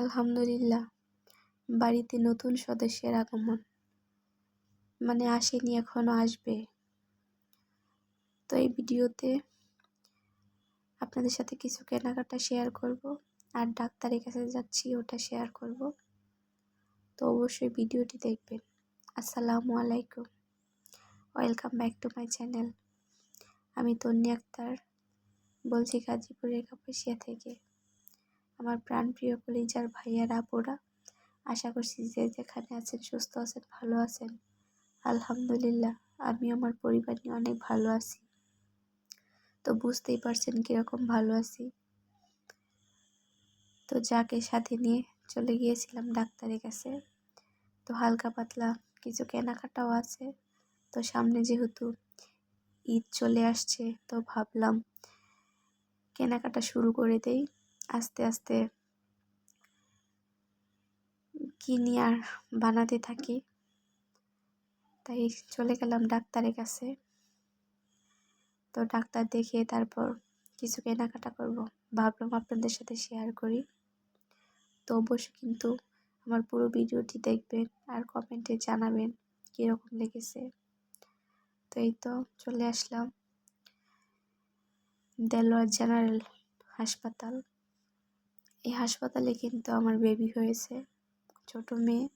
আলহামদুলিল্লাহ, বাড়িতে নতুন সদস্যের আগমন। মানে আসেনি এখনও আসবে। তো এই ভিডিওতে আপনাদের সাথে কিছু কেনাকাটা শেয়ার করব, আর ডাক্তারের কাছে যাচ্ছি, ওটা শেয়ার করব। তো অবশ্যই ভিডিওটি দেখবেন। আসসালামু আলাইকুম। Welcome back to my channel আমি তন্নি আক্তার, বলছি গাজীপুরের কাপাসিয়া থেকে। আমার প্রাণ প্রাণপ্রিয় কলিজার ভাইয়ারা আপুরা আশা করছি যে যেখানে আছেন, সুস্থ আছেন, ভালো আছেন। আলহামদুলিল্লাহ আমি আমার পরিবার নিয়ে অনেক ভালো আছি। তো বুঝতেই পারছেন কীরকম ভালো আছি। তো যাকে সাথে নিয়ে চলে গিয়েছিলাম ডাক্তারের কাছে, তো হালকা পাতলা কিছু কেনাকাটাও আছে। তো সামনে যেহেতু ঈদ চলে আসছে, তো ভাবলাম কেনাকাটা শুরু করে দেই। আস্তে আস্তে কিনি আর বানাতে থাকি। তাই চলে গেলাম ডাক্তারের কাছে। তো ডাক্তার দেখিয়ে তারপর কিছু কেনাকাটা করব। ভাবলাম আপনাদের সাথে শেয়ার করি। তো অবশ্যই কিন্তু আমার পুরো ভিডিওটি দেখবেন আর কমেন্টে জানাবেন কীরকম লেগেছে। তো এই তো চলে আসলাম। দেলোয়ার জেনারেল হাসপাতাল। এই হাসপাতালে কিন্তু আমার বেবি হয়েছে, ছোট মেয়ে।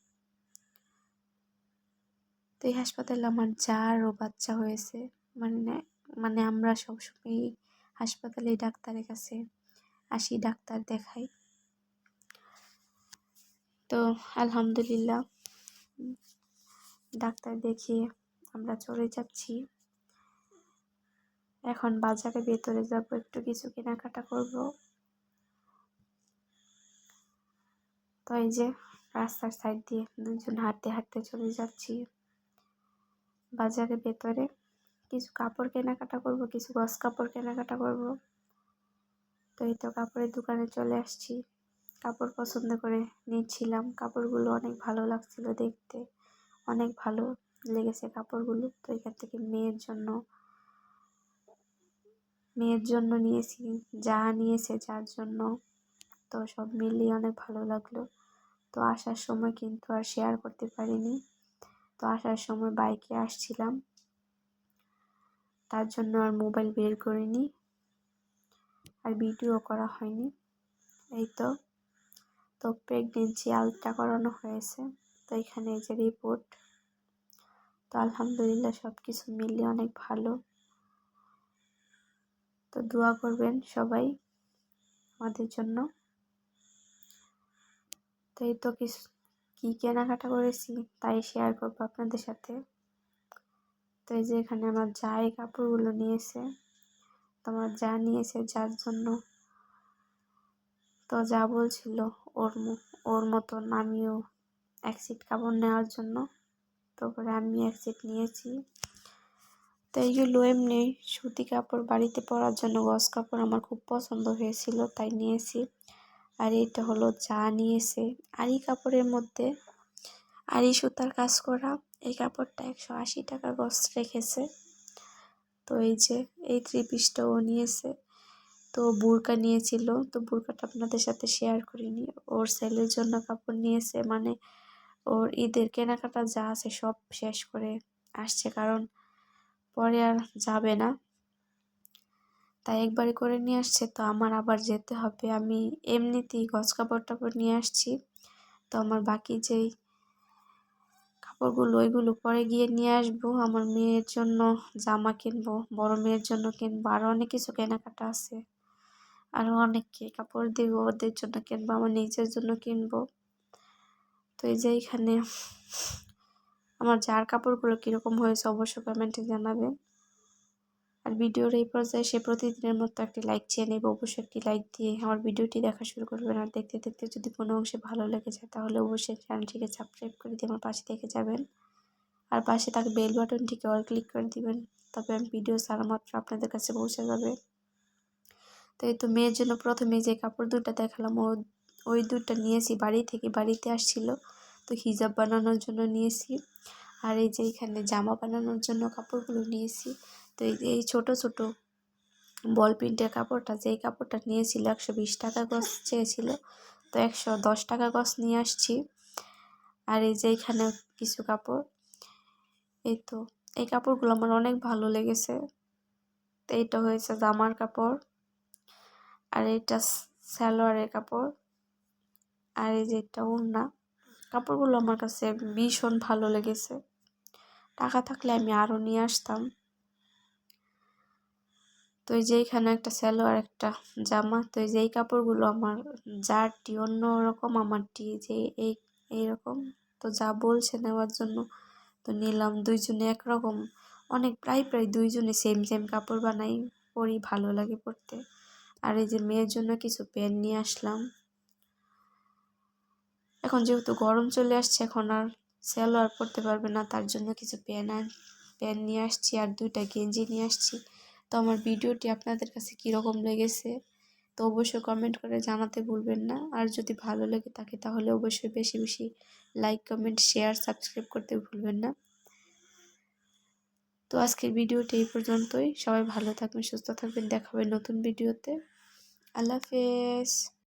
তো এই হাসপাতালে আমার যারও বাচ্চা হয়েছে মানে মানে আমরা সবসময় হাসপাতালে ডাক্তারের কাছে আসি, ডাক্তার দেখাই। তো আলহামদুলিল্লাহ, ডাক্তার দেখিয়ে আমরা চলে যাচ্ছি। এখন বাজারে ভেতরে যাব, একটু কিছু কেনাকাটা করব। তো এই যে রাস্তার সাইড দিয়ে দুজন হাঁটতে হাঁটতে চলে যাচ্ছি। বাজারের ভেতরে কিছু কাপড় কেনাকাটা করব, কিছু গস কাপড় কেনাকাটা করব। তো এই তো কাপড়ের দোকানে চলে আসছি। কাপড় পছন্দ করে নিচ্ছিলাম। কাপড়গুলো অনেক ভালো লাগছিল দেখতে। অনেক ভালো লেগেছে কাপড়গুলো। তো এখান থেকে মেয়ের জন্য মেয়ের জন্য নিয়েছি, যা নিয়েছে যার জন্য। তো সব মিলিয়ে অনেক ভালো লাগল। তো আসার সময় কিন্তু আর শেয়ার করতে পারিনি। তো আসার সময় বাইকে আসছিলাম। তার জন্য আর মোবাইল বের করিনি। আর ভিডিও করা হয়নি। এই তো। তো প্রেগনেন্সি আলট্রা করানো হয়েছে। তো এখানে এই যে রিপোর্ট তো আলহামদুলিল্লাহ সব কিছু মিলিয়ে অনেক ভালো। তো দোয়া করবেন সবাই আমাদের জন্য। তো এই তো কিছু কী কেনাকাটা করেছি তাই শেয়ার করব আপনাদের সাথে। তো এই যে এখানে আমার যা এই কাপড়গুলো নিয়েছে, তো আমার যা নিয়েছে যার জন্য। তো যা বলছিল ওর ওর মতন আমিও এক সিট কাপড় নেওয়ার জন্য তারপরে আমি এক সিট নিয়েছি। তো এইগুলো এমনি সুতি কাপড় বাড়িতে পরার জন্য গস কাপড় আমার খুব পছন্দ হয়েছিল তাই নিয়েছি। আর এটা হলো যা নিয়েছে। আরি কাপড়ের মধ্যে আরি সুতার কাজ করা, এই কাপড়টা একশো আশি টাকা গস রেখেছে। তো এই যে, এই থ্রি পিসটাও নিয়েছে। তো বুরকা নিয়েছিল, তো বুরকাটা আপনাদের সাথে শেয়ার করিনি। ওর সেলের জন্য কাপড় নিয়েছে মানে ওর ঈদের কেনাকাটা যা আছে সব শেষ করে আসছে, কারণ পরে আর যাবে না। তাই একবারে করে নিয়ে আসছে, তো আমার আবার যেতে হবে। আমি এমনিতেই গজ কাপড় টাপড় নিয়ে আসছি, তো আমার বাকি যেই কাপড়গুলো, ওইগুলো পরে গিয়ে নিয়ে আসব। আমার মেয়ের জন্য জামা কিনবো, বড় মেয়ের জন্য কিনবো আরও অনেক কিছু কেনাকাটা আছে। আরও অনেককে কাপড় দিব, ওদের জন্য কিনবো, আমার নিজের জন্য কিনবো। তো এই যে এইখানে আমার যার কাপড়গুলো কীরকম হয়েছে অবশ্যই কমেন্টে জানাবেন। আর ভিডিওর এই পর্যায়ে সে প্রতিদিনের মতো একটি লাইক চেয়ে নেব। অবশ্যই একটি লাইক দিয়ে আমার ভিডিওটি দেখা শুরু করবেন। আর দেখতে দেখতে যদি কোনো অংশে ভালো লেগে যায়, তাহলে অবশ্যই চ্যানেলটিকে সাবস্ক্রাইব করে দিয়ে আমার পাশে থেকে যাবেন। আর পাশে তাকে বেল বাটনটিকে অল ক্লিক করে দিবেন। তবে আমি ভিডিও সারা মাত্র আপনাদের কাছে পৌঁছে যাবে। তো এই তো মেয়ের জন্য প্রথমে যে কাপড় দুটা দেখালাম, ও, ওই দুটা নিয়েছি। বাড়ি থেকে বাড়িতে আসছিল। তো হিজাব বানানোর জন্য নিয়েছি। আর এই যে এখানে জামা বানানোর জন্য কাপড়গুলো নিয়েছি। তো এই ছোটো ছোটো বল প্রিন্টের কাপড়টা, যেই কাপড়টা নিয়েছিল একশো বিশ টাকা গছ চেয়েছিল, তো একশো দশ টাকা গছ নিয়ে আসছি। আর এই যে এখানে কিছু কাপড়, এই তো, এই কাপড়গুলো আমার অনেক ভালো লেগেছে। তো এইটা হয়েছে জামার কাপড়, আর এইটা সালোয়ারের কাপড়, আর এই যে একটা ওড়না। কাপড়গুলো আমার কাছে ভীষণ ভালো লেগেছে। টাকা থাকলে আমি আরও নিয়ে আসতাম। তো এই যে এখানে একটা সালোয়ার, একটা জামা, তো এই যে এই কাপড়গুলো আমার যারটি, অন্য রকম আমারটি, যে এই, এইরকম। তো যা বলছে নেওয়ার জন্য তো নিলাম। দুইজনে একরকম, অনেক প্রায় প্রায় দুইজনে সেম সেম কাপড় বানাই, পরি ভালো লাগে পরতে। আর এই যে মেয়ের জন্য কিছু প্যান্ট নিয়ে আসলাম। এখন যেহেতু গরম চলে আসছে, এখন আর আর পরতে পারবে না, তার জন্য কিছু প্যান্ট প্যান্ট নিয়ে আসছি আর দুইটা গেঞ্জি নিয়ে আসছি। তো আমার ভিডিওটি আপনাদের কাছে কীরকম লেগেছে, তো অবশ্যই কমেন্ট করে জানাতে ভুলবেন না। আর যদি ভালো লেগে থাকে তাহলে অবশ্যই বেশি বেশি লাইক কমেন্ট শেয়ার সাবস্ক্রাইব করতে ভুলবেন না। তো আজকের ভিডিওটি এই পর্যন্তই। সবাই ভালো থাকবেন, সুস্থ থাকবেন। দেখাবেন নতুন ভিডিওতে। আল্লাহ হাফেজ।